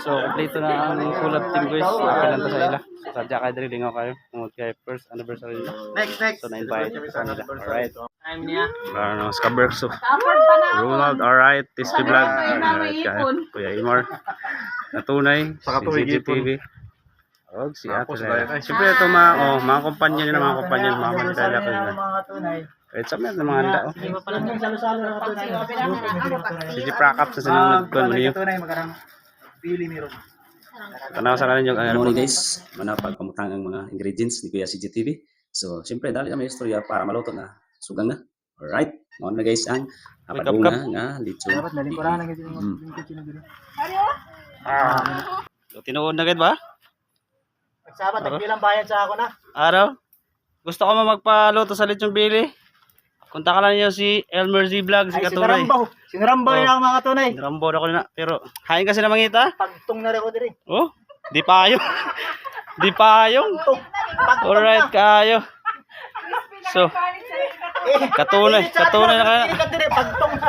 So, kompleto na ang collab team guys. To sa ila. So, sadya kayo diri lingaw kayo. Tungod kay first anniversary nila. Next, next. So, na-invite sa nila. Alright. Time niya. Ano, Skaberg. So. Ronald, alright. Tasty vlog. Alright, kaya. ipon. Kuya Imar. Natunay. Saka Si tuwig CGTV. Oh, si Ate dahil- Siyempre ito mga, oh, mga kumpanya nyo na mga kumpanya mga nila. mga tunay. Kahit sa mga mga handa. Si G Prakap sa sinunod ko, ano yun. Pili meron. Tanaw sa kanin yung, Good ano, morning guys. Manapag pamutang ang mga ingredients ni Kuya CGTV. So, siyempre, dali kami istorya para maluto na. Sugang na. Alright. Mga na guys ang May apadunga kapkap. nga lechon. Dapat nalingkuran na Mm. yung na gano'n. So, tinuod na gid ba? Nagsabat, nagbilang bayad sa ako na. Araw? Gusto ko mo magpaluto sa lechong bili? Kunta ka lang niyo si Elmer Z Vlog, si Ay, Katuray. sinarambaw. Sinarambaw Oh. ang mga tunay. Rambo na ko na. Pero, hain kasi na mangita. Pagtong na rin ko diri. Oh, di payong. di payong. Pagtong. Pagtong Alright, na. kayo. So, Eh, katunay, eh, katunay na kaya. Diri, Pagtong na.